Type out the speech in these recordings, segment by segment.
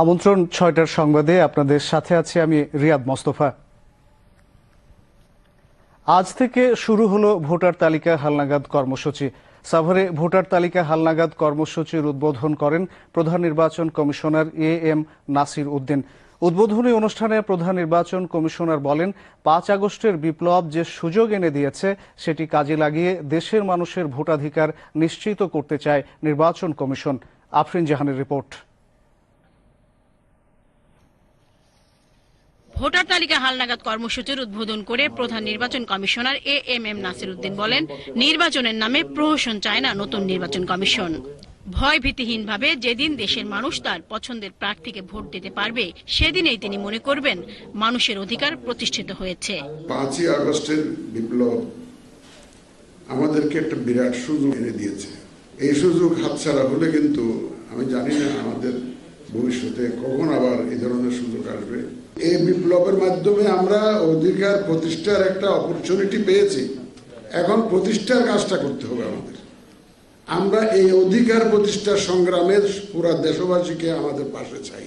আমন্ত্রণ ছয়টার সংবাদে আপনাদের সাথে আছি আমি রিয়াদ মোস্তফা। আজ থেকে শুরু হলো ভোটার তালিকা হালনাগাদ কর্মসূচি। সাভারে ভোটার তালিকা হালনাগাদ কর্মসূচির উদ্বোধন করেন প্রধান নির্বাচন commissioner A M Nasir Uddin. উদ্বোধনী অনুষ্ঠানে প্রধান নির্বাচন কমিশনার বলেন, পাঁচ আগস্টের বিপ্লব যে সুযোগ এনে দিয়েছে, সেটি কাজে লাগিয়ে দেশের মানুষের ভোটাধিকার নিশ্চিত করতে চায় নির্বাচন কমিশন। আফরিন জাহানের রিপোর্ট। ভোটার তালিকা হালনাগাদ কর্মসূচির উদ্বোধন করে প্রধান নির্বাচন commissioner A M M Nasir Uddin বলেন, নির্বাচনের নামে প্রহসন চায় না নতুন নির্বাচন কমিশন। ভয় ভীতিহীনভাবে যেদিন দেশের মানুষ তার পছন্দের প্রার্থীকে ভোট দিতে পারবে, সেদিনেই তিনি মনে করবেন মানুষের অধিকার প্রতিষ্ঠিত হয়েছে। পাঁচই আগস্টের বিপ্লব আমাদেরকে একটা বিরাট সুযোগ এনে দিয়েছে। এই সুযোগ হাতছাড়া হলে কিন্তু, আমি জানি না আমাদের ভবিষ্যতে কখন আবার এই ধরনের সুযোগ আসবে। এই বিপ্লবের মাধ্যমে আমরা অধিকার প্রতিষ্ঠার একটা অপরচুনিটি পেয়েছি। এখন প্রতিষ্ঠার কাজটা করতে হবে আমাদের। আমরা এই অধিকার প্রতিষ্ঠার সংগ্রামে পুরা দেশবাসীকে আমাদের পাশে চাই।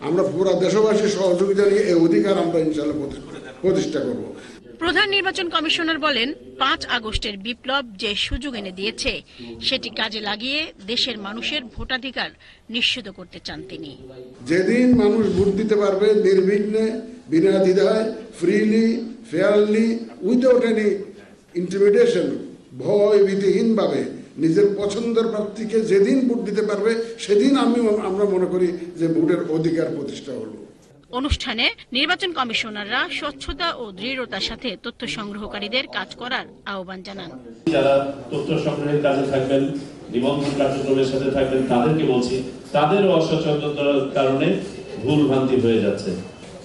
আমরা পুরা দেশবাসীর সহযোগিতা নিয়ে এই অধিকার আমরা ইনশাল্লাহ প্রতিষ্ঠা করব। প্রধান নির্বাচন কমিশনার বলেন, পাঁচ আগস্টের বিপ্লব যে সুযোগ এনে দিয়েছে, সেটি কাজে লাগিয়ে দেশের মানুষের ভোটাধিকার নিশ্চিত করতে চান তিনি। যেদিন মানুষ ভোট দিতে পারবে নির্বিঘ্নে, বিনা দ্বিধায় freely fairly without any intimidation ভয় ভীতিহীনভাবে নিজের পছন্দের প্রার্থীকে যেদিন ভোট দিতে পারবে, সেদিন আমি, আমরা মনে করি যে ভোটের অধিকার প্রতিষ্ঠা হলো। অনুষ্ঠানে নির্বাচন কমিশনাররা স্বচ্ছতা ও দৃঢ়তার সাথে তথ্য সংগ্রহকারীদের কাজ করার আহ্বান জানান। যারা তথ্য সংগ্রহের কাজে থাকবেন নিবন্ধন কার্যক্রমের সাথে থাকবেন তাদেরকে বলছি তাদের অসচেতনতার কারণে ভুল ভ্রান্তি হয়ে যাচ্ছে।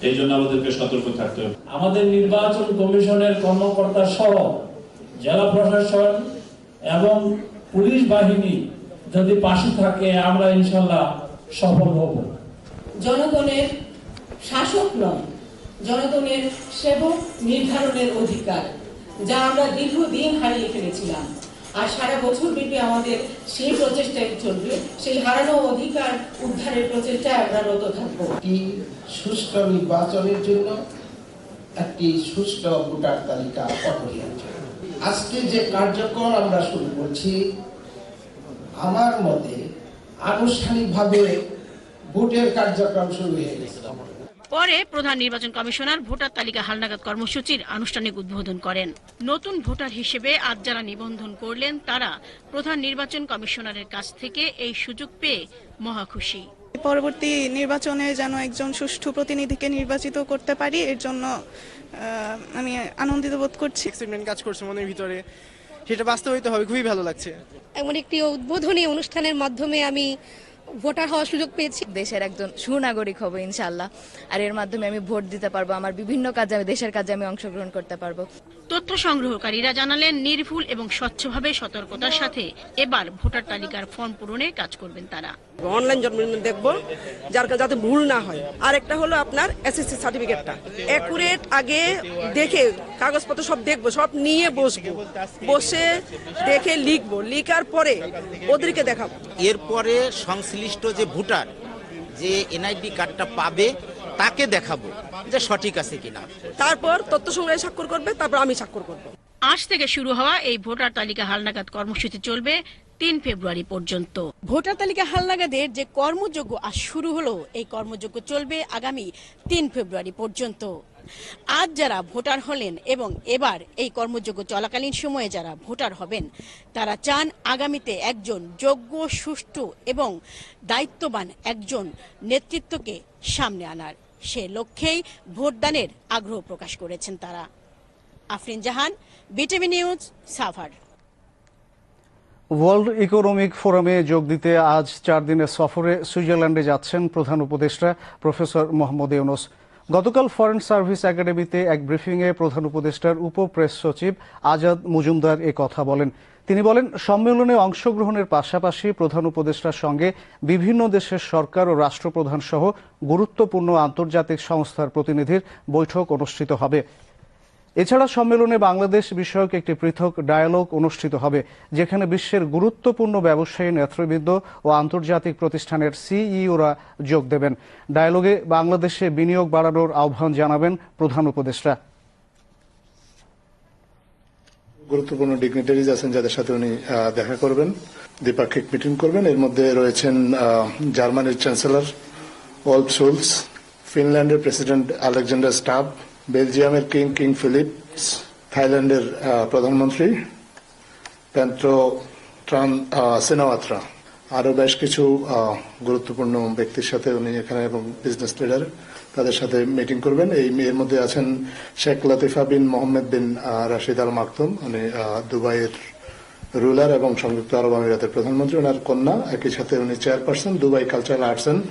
এই জন্য আমাদেরকে সতর্ক থাকতে হবে। আমাদের নির্বাচন কমিশনের কর্মকর্তা সহ জেলা প্রশাসন এবং পুলিশ বাহিনী যদি পাশে থাকে আমরা ইনশাল্লাহ সফল হব। জনগণের শাসক নয় জনগণের সেবক নির্ধারণের অধিকার, যা আমরা দীর্ঘদিন হারিয়ে ফেলেছিলাম। আর সারা বছর ব্যাপী আমাদের সেই প্রচেষ্টায় চলবে, সেই হারানো অধিকার উদ্ধারের প্রচেষ্টায় আমরা রত থাকব। একটি সুষ্ঠু নির্বাচনের জন্য একটি সুষ্ঠু ভোটার তালিকা জন্য। আজকে যে কার্যক্রম আমরা শুরু করছি, আমার মতে আনুষ্ঠানিকভাবে ভোটের কার্যক্রম শুরু হয়ে গেছে। পরে প্রধান নির্বাচন কমিশনার ভোটার তালিকা হালনাগাদ কর্মসূচির আনুষ্ঠানিক উদ্বোধন করেন। নতুন ভোটার হিসেবে আজ যারা নিবন্ধন করলেন তারা প্রধান নির্বাচন কমিশনারের কাছ থেকে এই সুযোগ পেয়ে মহা খুশি। পরবর্তী নির্বাচনে যেন একজন সুষ্ঠু প্রতিনিধিকে নির্বাচিত করতে পারি এর জন্য আমি আনন্দিত বোধ করছি। এক্সাইটমেন্ট কাজ করছে মনের ভিতরে। সেটা বাস্তবায়িত হবে খুবই ভালো লাগছে। এমন একটি উদ্বোধনী অনুষ্ঠানের মাধ্যমে আমি ভোটার হওয়ার সুযোগ পেয়েছি। দেশের একজন সুনাগরিক হব ইনশাল্লাহ আর এর মাধ্যমে আমি ভোট দিতে পারব আমার বিভিন্ন কাজে আমি দেশের কাজে আমি অংশগ্রহণ করতে পারব। তথ্য সংগ্রহকারীরা জানালেন নির্ভুল এবং স্বচ্ছভাবে সতর্কতার সাথে এবার ভোটার তালিকার ফর্ম পূরণে কাজ করবেন তারা। অনলাইন জন্ম দেখব যার যাতে ভুল না হয়। আর একটা হলো আপনার এসএসসি সার্টিফিকেটটা অ্যাকুরেট আগে দেখে কাগজপত্র সব দেখব সব নিয়ে বসবো। বসে দেখে লিখব লিখার পরে ওদেরকে দেখাবো। এরপরে সংশ্লিষ্ট যে ভোটার যে এনআইডি কার্ডটা পাবে তাকে দেখাবো যে সঠিক আছে কিনা। তারপর তথ্য সংগ্রহে স্বাক্ষর করবে তারপর আমি স্বাক্ষর করব। আজ থেকে শুরু হওয়া এই ভোটার তালিকা হালনাগাদ কর্মসূচি চলবে তিন ফেব্রুয়ারি পর্যন্ত। ভোটার তালিকা হালনাগাদের যে কর্মযজ্ঞ আজ শুরু হলো এই কর্মযজ্ঞ চলবে আগামী তিন ফেব্রুয়ারি পর্যন্ত। আজ যারা ভোটার হলেন এবং এবার এই কর্মযজ্ঞ চলাকালীন সময়ে যারা ভোটার হবেন, তারা চান আগামীতে একজন যোগ্য, সুষ্ঠু এবং দায়িত্ববান একজন নেতৃত্বকে সামনে আনার। সে লক্ষ্যেই ভোটদানের আগ্রহ প্রকাশ করেছেন তারা। Afrin Jahan, BTV news, Savar. World economic ফোরামে যোগ দিতে আজ চার দিনের সফরে সুইজারল্যান্ডে যাচ্ছেন প্রধান উপদেষ্টা প্রফেসর মোহাম্মদ ইউনুস। গতকাল ফরেন সার্ভিস একাডেমিতে এক ব্রিফিংয়ে প্রধান উপদেষ্টার উপ প্রেস সচিব আজাদ মজুমদার এ কথা বলেন। তিনি বলেন, সম্মেলনে অংশগ্রহণের পাশাপাশি প্রধান উপদেষ্টার সঙ্গে বিভিন্ন দেশের সরকার ও রাষ্ট্রপ্রধান সহ গুরুত্বপূর্ণ আন্তর্জাতিক সংস্থার প্রতিনিধির বৈঠক অনুষ্ঠিত হবে। এছাড়া সম্মেলনে বাংলাদেশ বিষয়ক একটি পৃথক ডায়ালগ অনুষ্ঠিত হবে, যেখানে বিশ্বের গুরুত্বপূর্ণ ব্যবসায়ী নেতৃবৃন্দ ও আন্তর্জাতিক প্রতিষ্ঠানের সিইওরা যোগ দেবেন। ডায়ালগে বাংলাদেশে বিনিয়োগ বাড়ানোর আহ্বান জানাবেন প্রধান উপদেষ্টা। গুরুত্বপূর্ণ ডিগনিটারিজ আছেন যাদের সাথে উনি দেখা করবেন, দ্বিপাক্ষিক মিটিং করবেন। এর মধ্যে রয়েছেন জার্মানির চ্যান্সেলর ওলফ শুলস, ফিনল্যান্ডের প্রেসিডেন্ট আলেকজান্ডার স্টাব বেলজিয়ামের কিং কিং ফিলিপস থাইল্যান্ডের প্রধানমন্ত্রী, পেন্ট্রো ট্রান সিনাওয়াত্রা। আরও বেশ কিছু গুরুত্বপূর্ণ ব্যক্তির সাথে উনি এখানে এবং বিজনেস লিডার তাদের সাথে মিটিং করবেন। এই এর মধ্যে আছেন শেখ লতিফা বিন মোহাম্মদ বিন রাশিদ আল মাকতুম। উনি দুবাইয়ের রুলার এবং সংযুক্ত আরব আমিরাতের প্রধানমন্ত্রী। ওনার কন্যা, একই সাথে উনি chairperson Dubai cultural arts and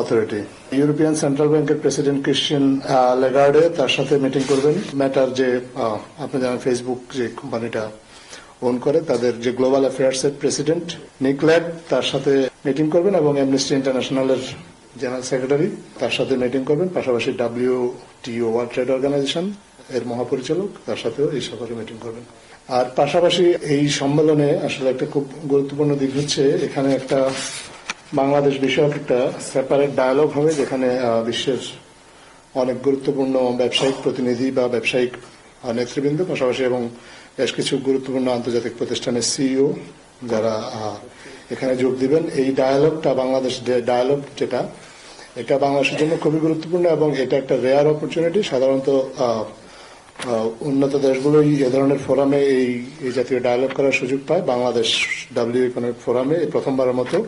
authority European central ব্যাংকের প্রেসিডেন্ট ক্রিশ্চিয়ান লেগার্ডে তার সাথে মিটিং করবেন। ম্যাটার যে আহ, আপনি জানেন ফেসবুক যে কোম্পানিটা ওন করে তাদের যে গ্লোবাল অ্যাফেয়ার্স এর প্রেসিডেন্ট নিকল্যাড তার সাথে মিটিং করবেন এবং অ্যামনেস্টি ইন্টারন্যাশনালের জেনারেল সেক্রেটারি তার সাথে মিটিং করবেন। পাশাপাশি ডাব্লিউ টিও ওয়ার্ল্ড ট্রেড অর্গানাইজেশন এর মহাপরিচালক তার সাথেও এই সফরে মিটিং করবেন। আর পাশাপাশি এই সম্মেলনে আসলে একটা খুব গুরুত্বপূর্ণ দিক হচ্ছে এখানে একটা বাংলাদেশ বিষয়ক একটা সেপারেট ডায়ালগ হবে যেখানে বিশ্বের অনেক গুরুত্বপূর্ণ ব্যবসায়িক প্রতিনিধি বা ব্যবসায়িক নেতৃবৃন্দ, পাশাপাশি এবং বেশ কিছু গুরুত্বপূর্ণ আন্তর্জাতিক প্রতিষ্ঠানের সিইও যারা এখানে যোগ দিবেন। এই ডায়ালগটা বাংলাদেশ ডায়ালগ যেটা, এটা বাংলাদেশের জন্য খুবই গুরুত্বপূর্ণ এবং এটা একটা রেয়ার অপরচুনিটি সাধারণত উন্নত দেশগুলোই এ ধরনের ফোরামে এই জাতীয় ডায়ালগ করার সুযোগ পায়। বাংলাদেশ ডাব্লিউ ইকোনমিক ফোরামে প্রথমবারের মতো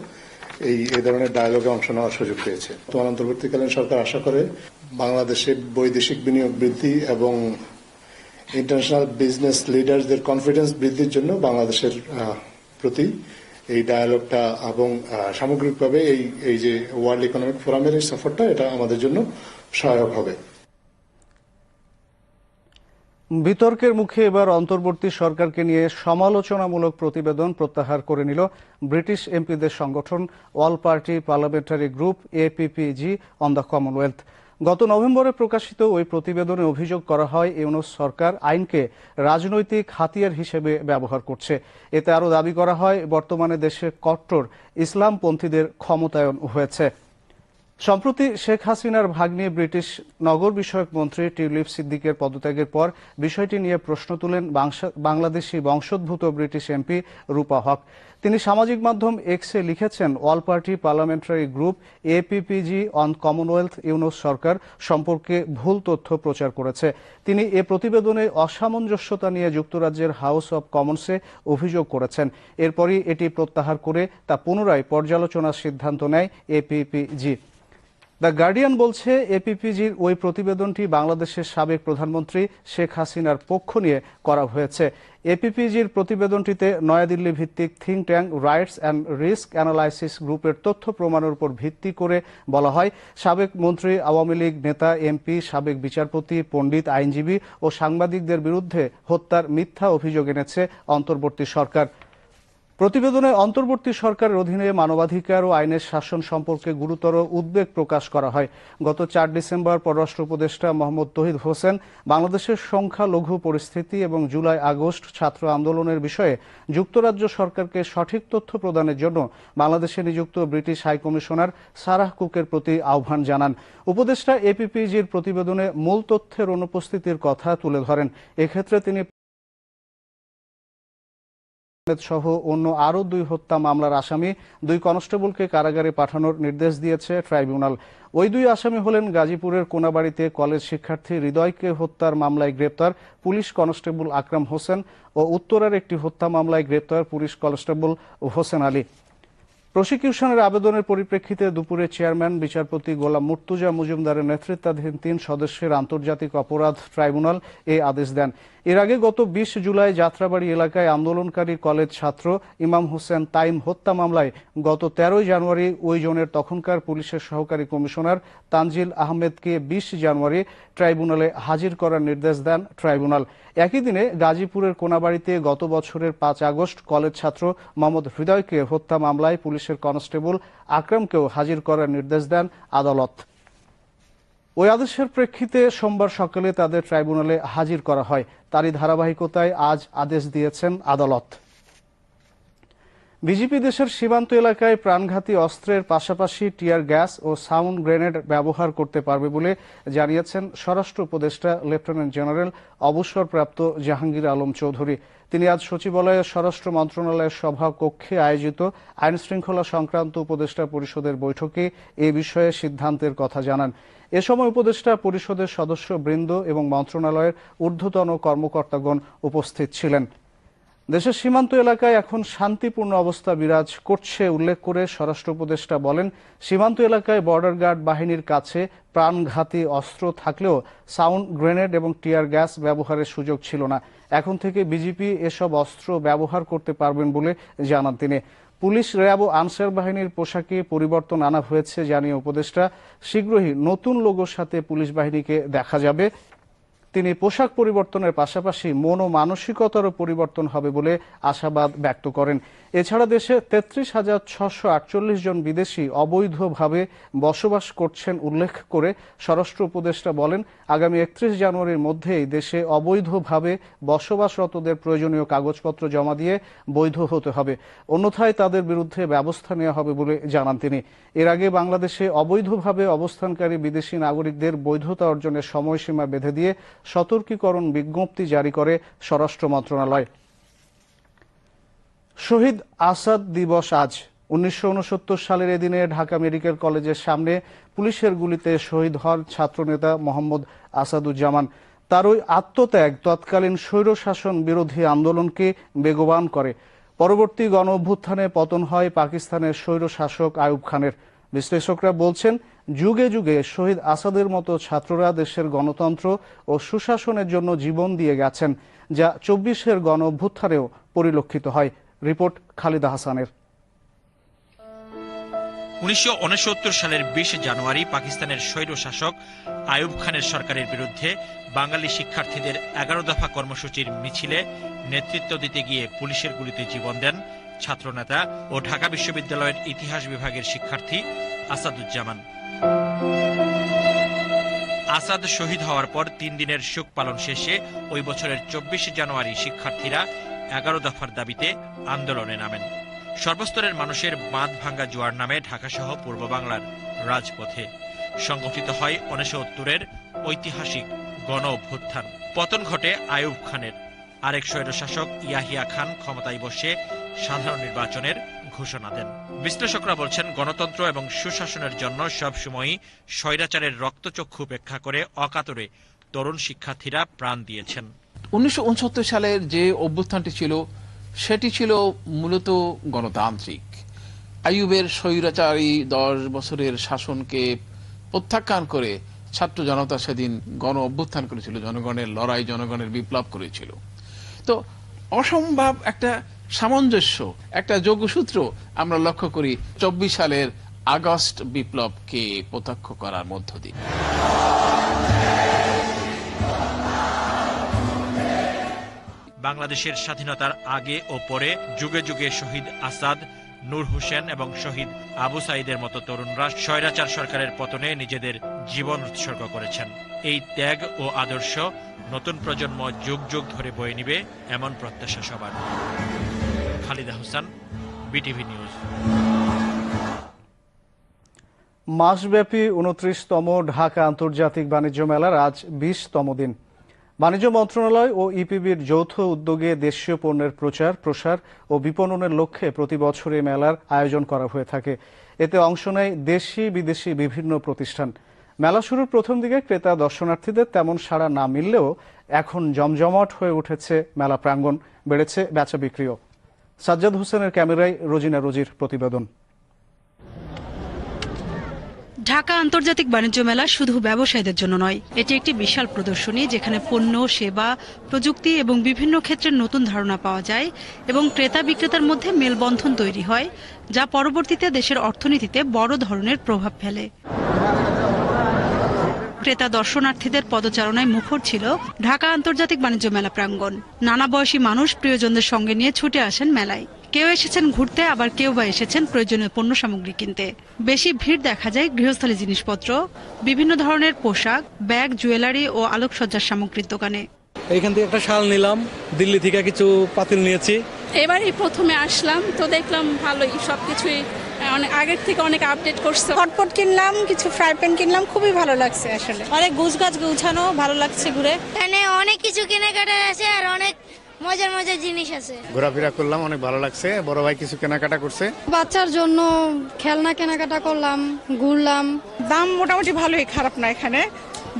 এই ধরনের ডায়ালগে অংশ নেওয়ার সুযোগ পেয়েছে। তোমার অন্তর্বর্তীকালীন সরকার আশা করে বাংলাদেশে বৈদেশিক বিনিয়োগ বৃদ্ধি এবং ইন্টারন্যাশনাল বিজনেস লিডারদের কনফিডেন্স বৃদ্ধির জন্য বাংলাদেশের প্রতি এই ডায়ালগটা এবং সামগ্রিকভাবে এই এই যে ওয়ার্ল্ড ইকোনমিক ফোরামের এই সফরটা, এটা আমাদের জন্য সহায়ক হবে। বিতর্কের মুখে এবার অন্তর্বর্তী সরকারকে নিয়ে সমালোচনামূলক প্রতিবেদন প্রত্যাহার করে নিল ব্রিটিশ এমপিদের সংগঠন all party parliamentary group APPG on the Commonwealth. গত নভেম্বরে প্রকাশিত ওই প্রতিবেদনে অভিযোগ করা হয় ইউনুস সরকার আইনকে রাজনৈতিক হাতিয়ার হিসেবে ব্যবহার করছে। এতে আরও দাবি করা হয়, বর্তমানে দেশে কট্টর ইসলামপন্থীদের ক্ষমতায়ন হয়েছে। সম্প্রতি শেখ হাসিনার ভাগ্নে ব্রিটিশ নগর বিষয়ক মন্ত্রী টিউলিপ সিদ্দিকের পদত্যাগের পর বিষয়টি নিয়ে প্রশ্ন তুলেন বাংলাদেশি বংশোদ্ভূত ব্রিটিশ এমপি রূপা হক। তিনি সামাজিক মাধ্যম এক্সে লিখেছেন, all party parliamentary group APPG on Commonwealth Yunus সরকার সম্পর্কে ভুল তথ্য প্রচার করেছে। তিনি এ প্রতিবেদনে অসামঞ্জস্যতা নিয়ে যুক্তরাজ্যের হাউস অব কমন্সে অভিযোগ করেছেন। এরপরই এটি প্রত্যাহার করে তা পুনরায় পর্যালোচনার সিদ্ধান্ত নেয় এপিপিজি দ্য গার্ডিয়ান বলছে এপিপিজির ওই প্রতিবেদনটি বাংলাদেশের সাবেক প্রধানমন্ত্রী শেখ হাসিনার পক্ষ নিয়ে করা হয়েছে। এপিপিজির প্রতিবেদনটিতে নয়াদিল্লি ভিত্তিক think tank, rights and risk analysis গ্রুপের তথ্য প্রমাণের উপর ভিত্তি করে বলা হয়, সাবেক মন্ত্রী, আওয়ামী লীগ নেতা এমপি সাবেক বিচারপতি, পণ্ডিত, আইনজীবী ও সাংবাদিকদের বিরুদ্ধে হত্যার মিথ্যা অভিযোগ এনেছে অন্তর্বর্তী সরকার। প্রতিবেদনে অন্তর্বর্তী সরকারের অধীনে মানবাধিকার ও আইনের শাসন সম্পর্কে গুরুতর উদ্বেগ প্রকাশ করা হয়। গত চার ডিসেম্বর পররাষ্ট্র উপদেষ্টা মোহাম্মদ তহিদ হোসেন বাংলাদেশের সংখ্যালঘু পরিস্থিতি এবং জুলাই আগস্ট ছাত্র আন্দোলনের বিষয়ে যুক্তরাজ্য সরকারকে সঠিক তথ্য প্রদানের জন্য বাংলাদেশে নিযুক্ত ব্রিটিশ হাইকমিশনার সারাহ কুকের প্রতি আহ্বান জানান। উপদেষ্টা এপিপিজির প্রতিবেদনে মূল তথ্যের অনুপস্থিতির কথা তুলে ধরেন। এক্ষেত্রে তিনি সহ অন্য আরও দুই হত্যা মামলার আসামি দুই কনস্টেবলকে কারাগারে পাঠানোর নির্দেশ দিয়েছে ট্রাইব্যুনাল। ওই দুই আসামি হলেন গাজীপুরের কোনাবাড়িতে কলেজ শিক্ষার্থী হৃদয়কে হত্যার মামলায় গ্রেপ্তার পুলিশ কনস্টেবল আকরাম হোসেন ও উত্তরার একটি হত্যা মামলায় গ্রেপ্তার পুলিশ কনস্টেবল হোসেন আলী। প্রসিকিউশনের আবেদনের পরিপ্রেক্ষিতে দুপুরে চেয়ারম্যান, বিচারপতি গোলাম মুর্তুজা মজুমদারের নেতৃত্বাধীন তিন সদস্যের আন্তর্জাতিক অপরাধ ট্রাইব্যুনাল এ আদেশ দেন। এর আগে গত বিশ জুলাই যাত্রাবাড়ি এলাকায় আন্দোলনকারী কলেজ ছাত্র ইমাম হোসেন তাইম হত্যা মামলায় গত তেরোই জানুয়ারি ওই জোনের তখনকার পুলিশের সহকারী কমিশনার তানজিল আহমেদকে বিশ জানুয়ারি ট্রাইব্যুনালে হাজির করার নির্দেশ দেন ট্রাইব্যুনাল। একই দিনে গাজীপুরের কোনাবাড়িতে গত বছরের পাঁচ আগস্ট কলেজ ছাত্র মোহাম্মদ হৃদয়কে হত্যা মামলায় পুলিশের কনস্টেবল আকরামকেও হাজির করার নির্দেশ দেন আদালত। ওই আদেশের প্রেক্ষিতে সোমবার সকালে তাদের ট্রাইব্যুনালে হাজির করা হয়। তারই ধারাবাহিকতায় আজ আদেশ দিয়েছেন আদালত। বিজেপি দেশের সীমান্ত এলাকায় প্রাণঘাতী অস্ত্রের পাশাপাশি টিয়ার গ্যাস ও সাউন্ড গ্রেনেড ব্যবহার করতে পারবে বলে জানিয়েছেন স্বরাষ্ট্র উপদেষ্টা লেফটেন্যান্ট জেনারেল অবসরপ্রাপ্ত জাহাঙ্গীর আলম চৌধুরী। তিনি আজ সচিবালয়ে স্বরাষ্ট্র মন্ত্রণালয়ের সভা কক্ষে আয়োজিত আইন শৃঙ্খলা সংক্রান্ত উপদেষ্টা পরিষদের বৈঠকে এ বিষয়ে সিদ্ধান্তের কথা জানান। এ সময় উপদেষ্টা পরিষদের সদস্য বৃন্দ এবং মন্ত্রণালয়ের ঊর্ধ্বতন কর্মকর্তাগণ উপস্থিত ছিলেন। দেশের সীমান্ত এলাকায় এখন শান্তিপূর্ণ অবস্থা বিরাজ করছে উল্লেখ করে স্বরাষ্ট্র উপদেষ্টা বলেন, সীমান্ত এলাকায় বর্ডার গার্ড বাহিনীর কাছে প্রাণঘাতী অস্ত্র থাকলেও সাউন্ড গ্রেনেড এবং টিয়ার গ্যাস ব্যবহারের সুযোগ ছিল না। এখন থেকে বিজেপি এসব অস্ত্র ব্যবহার করতে পারবেন বলে জানান তিনি। পুলিশ র্যাব ও আনসার বাহিনীর পোশাকে পরিবর্তন আনা হয়েছে জানিয়ে উপদেষ্টা, শীঘ্রই নতুন লোগোর সাথে পুলিশ বাহিনীকে দেখা যাবে। তিনি পোশাক পরিবর্তনের পাশাপাশি মন ও মানসিকতারও পরিবর্তন হবে বলে আশাবাদ ব্যক্ত করেন। এছাড়া দেশে তেত্রিশ হাজার ছশো আটচল্লিশ জন বিদেশি অবৈধভাবে বসবাস করছেন উল্লেখ করে স্বরাষ্ট্র উপদেষ্টা বলেন, আগামী একত্রিশ জানুয়ারির মধ্যেই দেশে অবৈধভাবে বসবাসরতদের প্রয়োজনীয় কাগজপত্র জমা দিয়ে বৈধ হতে হবে। অন্যথায় তাদের বিরুদ্ধে ব্যবস্থা নেওয়া হবে বলে জানান তিনি। এর আগে বাংলাদেশে অবৈধভাবে অবস্থানকারী বিদেশি নাগরিকদের বৈধতা অর্জনের সময়সীমা বেঁধে দিয়ে সতর্কীকরণ বিজ্ঞপ্তি জারি করে স্বরাষ্ট্র মন্ত্রণালয়। শহীদ আসাদ দিবস আজ, উনিশশো ঊনসত্তর সালের এদিনে ঢাকা মেডিকেল কলেজের সামনে পুলিশের গুলিতে শহীদ হন ছাত্রনেতা মোহাম্মদ আসাদুজ্জামান। তার ওই আত্মত্যাগ তৎকালীন স্বৈরশাসন বিরোধী আন্দোলনকে বেগবান করে। পরবর্তী গণ অভ্যুত্থানে পতন হয় পাকিস্তানের স্বৈরশাসক আয়ুব খানের। বিশ্লেষকরা বলছেন যুগে যুগে শহীদ আসাদের মতো ছাত্ররা দেশের গণতন্ত্র ও সুশাসনের জন্য জীবন দিয়ে গেছেন, যা চব্বিশের গণ অভ্যুত্থানেও পরিলক্ষিত হয়। রিপোর্ট খালিদা হাসানের। উনিশশো উনসত্তর সালের বিশ জানুয়ারি পাকিস্তানের স্বৈর শাসক আয়ুব খানের সরকারের বিরুদ্ধে বাঙালি শিক্ষার্থীদের এগারো দফা কর্মসূচির মিছিলে নেতৃত্ব দিতে গিয়ে পুলিশের গুলিতে জীবন দেন ছাত্রনেতা ও ঢাকা বিশ্ববিদ্যালয়ের ইতিহাস বিভাগের শিক্ষার্থী আসাদুজ্জামান। আসাদ শহীদ হওয়ার পর তিন দিনের শোক পালন শেষে ওই বছরের চব্বিশে জানুয়ারি শিক্ষার্থীরা এগারো দফার দাবিতে আন্দোলনে নামেন। সর্বস্তরের মানুষের বাঁধ ভাঙ্গা জোয়ার নামে ঢাকাসহ পূর্ব বাংলার রাজপথে। সংগঠিত হয় উনসত্তরের ঐতিহাসিক গণ অভ্যুত্থান পতন ঘটে আয়ুব খানের। আরেক স্বৈরশাসক ইয়াহিয়া খান ক্ষমতায় বসে সাধারণ নির্বাচনের ঘোষণা দেন। বিশ্লেষকরা বলছেন, গণতন্ত্র এবং সুশাসনের জন্য সবসময়ই স্বৈরাচারের রক্তচক্ষু উপেক্ষা করে অকাতরে তরুণ শিক্ষার্থীরা প্রাণ দিয়েছেন। উনিশশো ঊনসত্তর সালের যে অভ্যুত্থানটি ছিল, সেটি ছিল মূলত গণতান্ত্রিক। আইয়ুবের স্বৈরাচারী দশ বছরের শাসনকে প্রত্যাখ্যান করে ছাত্র জনতা সেদিন গণ অভ্যুত্থান করেছিল, জনগণের লড়াই, জনগণের বিপ্লব করেছিল। তো অসম্ভব একটা সামঞ্জস্য। একটা যোগসূত্র আমরা লক্ষ্য করি চব্বিশ সালের আগস্ট বিপ্লবকে প্রত্যক্ষ করার মধ্য দিয়ে। বাংলাদেশের স্বাধীনতার আগে ও পরে যুগে যুগে শহীদ আসাদ, নূর হোসেন এবং শহীদ আবু সাইদের মতো তরুণরা স্বৈরাচার সরকারের পতনে নিজেদের জীবন উৎসর্গ করেছেন। এই ত্যাগ ও আদর্শ নতুন প্রজন্ম যুগ যুগ ধরে বয়ে নিবে এমন প্রত্যাশা সবার। Khalida Hossain, BTV news. মাসব্যাপী উনত্রিশতম ঢাকা আন্তর্জাতিক বাণিজ্য মেলার আজ বিশতম দিন। বাণিজ্য মন্ত্রণালয় ও ইপিবির যৌথ উদ্যোগে দেশীয় পণ্যের প্রচার, প্রসার ও বিপণনের লক্ষ্যে প্রতি বছর এই মেলার আয়োজন করা হয়ে থাকে। এতে অংশ নেয় দেশি, বিদেশি বিভিন্ন প্রতিষ্ঠান। মেলা শুরুর প্রথম দিকে ক্রেতা দর্শনার্থীদের তেমন সাড়া না মিললেও এখন জমজমাট হয়ে উঠেছে মেলা প্রাঙ্গণ। বেড়েছে বেচা বিক্রিও। সাজ্জাদ হোসেনের ক্যামেরায় রোজিনা রোজির প্রতিবেদন। ঢাকা আন্তর্জাতিক বাণিজ্য মেলা শুধু ব্যবসায়ীদের জন্য নয়, এটি একটি বিশাল প্রদর্শনী যেখানে পণ্য, সেবা, প্রযুক্তি এবং বিভিন্ন ক্ষেত্রে নতুন ধারণা পাওয়া যায় এবং ক্রেতা বিক্রেতার মধ্যে মেলবন্ধন তৈরি হয়, যা পরবর্তীতে দেশের অর্থনীতিতে বড় ধরনের প্রভাব ফেলে। ক্রেতা দর্শনার্থীদের পদচারণায় মুখর ছিল ঢাকা আন্তর্জাতিক বাণিজ্য মেলা প্রাঙ্গণ। নানা বয়সী মানুষ প্রিয়জনদের সঙ্গে নিয়ে ছুটে আসেন মেলায়। কেউ এসেছেন ঘুরতে আবার কেউ বা এসেছেন প্রয়োজনীয় পণ্য সামগ্রী কিনতে। বেশি ভিড় দেখা যায় গৃহস্থলী জিনিসপত্র বিভিন্ন ধরনের পোশাক ব্যাগ জুয়েলারি ও আলোকসজ্জার সামগ্রীর দোকানে। এখান থেকে একটা শাল নিলাম দিল্লি থেকে কিছু পাতিল নিয়েছি। এবারই প্রথমে আসলাম তো দেখলাম ভালোই সব কিছুই অনেক আগের থেকে অনেক আপডেট করছে। হটপট কিনলাম কিছু ফ্রাই প্যান কিনলাম খুবই ভালো লাগছে আসলে। অনেক গুছ গাছ গুছানো ভালো লাগছে ঘুরে। এখানে অনেক কিছু কেনাকাটা আছে আর অনেক মজার মজার জিনিস আছে। ঘোরাফেরা করলাম অনেক ভালো লাগছে। বড় ভাই কিছু কেনাকাটা করছে। বাচ্চার জন্য খেলনা কেনাকাটা করলাম ঘুরলাম। দাম মোটামুটি ভালোই খারাপ না এখানে।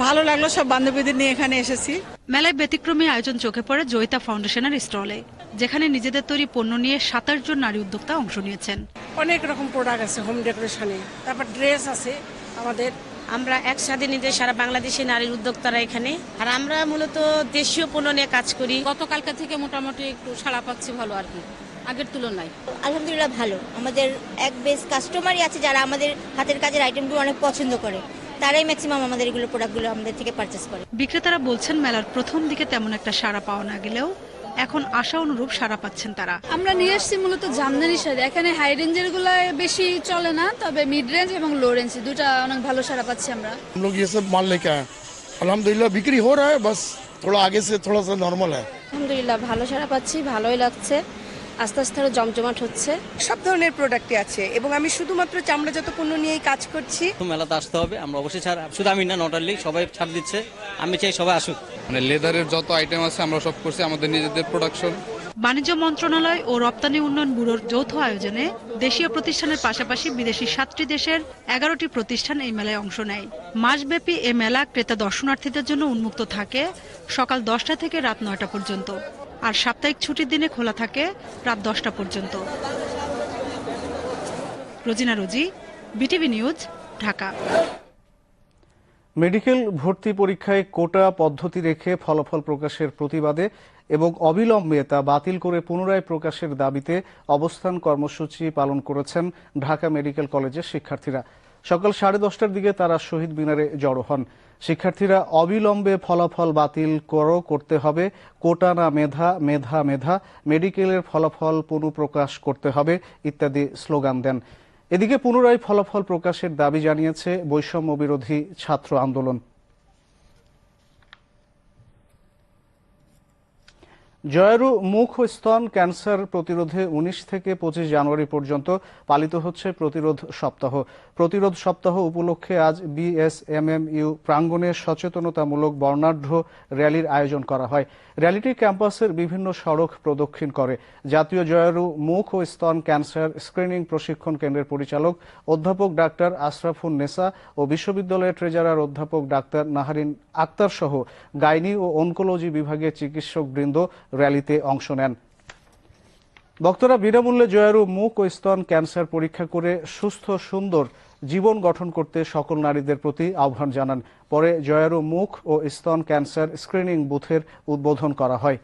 ভালো লাগল সব বান্ধবীদের নিয়ে এখানে এসেছি। মেলায় ব্যতিক্রমী আয়োজন চোখে পড়ে জয়িতা ফাউন্ডেশনের স্টলে। যেখানে নিজেদের তৈরি পণ্য নিয়ে সাতাশ জন নারী উদ্যোক্তা অংশ নিয়েছেন। অনেক রকম প্রোডাক্ট আছে হোম ডেকোরেশনে তারপর ড্রেস আছে আমাদের। আমরা একসাথে নিতে সারা বাংলাদেশে নারীর উদ্যোক্তারা এখানে। আর আমরা মূলত দেশীয় পণ্য নিয়ে কাজ করি। গতকালকা থেকে মোটামুটি একটু সাড়া পাচ্ছি ভালো আর কি আগের তুলনায়। আলহামদুলিল্লাহ ভালো। আমাদের এক বেশ কাস্টমারই আছে যারা আমাদের হাতের কাজের আইটেমগুলো অনেক পছন্দ করে। তারাই ম্যাক্সিমাম আমাদের এগুলো প্রোডাক্টগুলো আমাদের থেকে পারচেস করে। বিক্রেতারা বলছেন মেলার প্রথম দিকে তেমন একটা সাড়া পাওয়া না গেলেও এখন আশা অনুরূপ সাড়া পাচ্ছেন তারা আমরা নিয়ে আসছি মূলত জামদানি শাড়ি এখানে হাই রেঞ্জের গুলা বেশি চলে না তবে মিড রেঞ্জ এবং লো রেঞ্জ দুটা অনেক ভালো সারা পাচ্ছি আমরা हम लोग ये सब माल लेके आए अल्हम्दुलिल्लाह बिक्री हो रहा है बस थोड़ा आगे से थोड़ा सा नॉर्मल है আলহামদুলিল্লাহ ভালো সারা পাচ্ছি ভালোই লাগছে আস্তে আস্তে আরো জমজমাট হচ্ছে সব ধরনের প্রোডাক্টই আছে এবং আমি শুধুমাত্র চামড়াজাত পণ্য নিয়েই কাজ করছি মেলাতে আসতে হবে আমরা অবশ্যই ছাড় শুধু আমি না নট অনলি সবাই ছাড় দিচ্ছে আমি চাই সবাই আসুক মানে লেদারের যত আইটেম আছে আমরা সব করছি, আমাদের নিজেদের প্রোডাকশন বাণিজ্য মন্ত্রণালয় ও রপ্তানি উন্নয়ন ব্যুরোর যৌথ আয়োজনে দেশীয় প্রতিষ্ঠানের পাশাপাশি বিদেশি সাতটি দেশের এগারোটি প্রতিষ্ঠান এই মেলায় অংশ নেয়। মাসব্যাপী এ মেলা ক্রেতা দর্শনার্থীদের জন্য উন্মুক্ত থাকে সকাল দশটা থেকে রাত নয়টা পর্যন্ত আর সাপ্তাহিক ছুটির দিনে খোলা থাকে রাত দশটা পর্যন্ত। Rozina Rozy, BTV news, Dhaka. Medical ভর্তি পরীক্ষায় কোটা পদ্ধতি রেখে ফলাফল প্রকাশের প্রতিবাদে এবং অবিলম্বে তা বাতিল করে পুনরায় প্রকাশের দাবিতে অবস্থান কর্মসূচি পালন করেছেন ঢাকা মেডিকেল কলেজের শিক্ষার্থীরা। সকাল সাড়ে দশটার দিকে তারা শহীদ মিনারে জড়ো হন। শিক্ষার্থীরা অবিলম্বে ফলাফল বাতিল করো, করতে হবে। কোটা না মেধা মেধা মেধা। মেডিকেলের ফলাফল পুনঃপ্রকাশ করতে হবে, ইত্যাদি স্লোগান দেন। এদিকে পুনরায় ফলাফল প্রকাশের দাবি জানিয়েছে বৈষম্য বিরোধী ছাত্র আন্দোলন। জয়ারু মুখ ও স্তন ক্যান্সার প্রতিরোধে উনিশ থেকে পঁচিশ জানুয়ারি পর্যন্ত পালিত হচ্ছে প্রতিরোধ সপ্তাহ। প্রতিরোধ সপ্তাহ উপলক্ষে আজ বিএসএমএমইউ প্রাঙ্গণে সচেতনতামূলক বর্ণাঢ্য র্যালির আয়োজন করা হয়। র্যালিটি ক্যাম্পাসের বিভিন্ন সড়ক প্রদক্ষিণ করে। জাতীয় জয়ারু মুখ ও স্তন ক্যান্সার স্ক্রিনিং প্রশিক্ষণ কেন্দ্রের পরিচালক অধ্যাপক ডাক্তার আশরাফুন নেসা ও বিশ্ববিদ্যালয়ের ট্রেজারার অধ্যাপক ডাক্তার নাহারিন আক্তার সহ গাইনি ও অনকোলজি বিভাগের চিকিৎসক বৃন্দ র্যালিতে অংশ নেন। বক্তারা বিনামূল্যে জয়ারু মুখ ও স্তন ক্যান্সার পরীক্ষা করে সুস্থ, সুন্দর জীবন গঠন করতে সকল নারীদের প্রতি আহ্বান জানান। পরে জয়ারু মুখ ও স্তন ক্যান্সার স্ক্রিনিং বুথের উদ্বোধন করা হয়।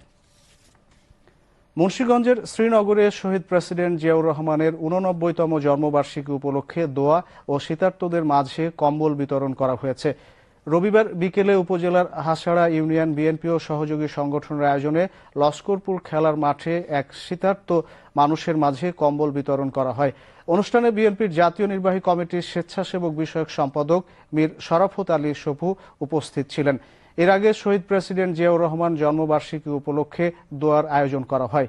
মুন্সীগঞ্জের শ্রীনগরে শহীদ প্রেসিডেন্ট জিয়াউর রহমানের উননব্বইতম জন্মবার্ষিকী উপলক্ষে দোয়া ও শীতার্তদের মাঝে কম্বল বিতরণ করা হয়েছে। রবিবার বিকেলে উপজেলার হাসাড়া ইউনিয়ন বিএনপি ও সহযোগী সংগঠনের আয়োজনে লস্করপুর খেলার মাঠে এক শীতার্ত মানুষের মাঝে কম্বল বিতরণ করা হয়। অনুষ্ঠানে বিএনপির জাতীয় নির্বাহী কমিটির স্বেচ্ছাসেবক বিষয়ক সম্পাদক মীর শরাফত আলী সপু উপস্থিত ছিলেন। এর আগে শহীদ প্রেসিডেন্ট জিয়াউর রহমান জন্মবার্ষিকী উপলক্ষে দোয়ার আয়োজন করা হয়।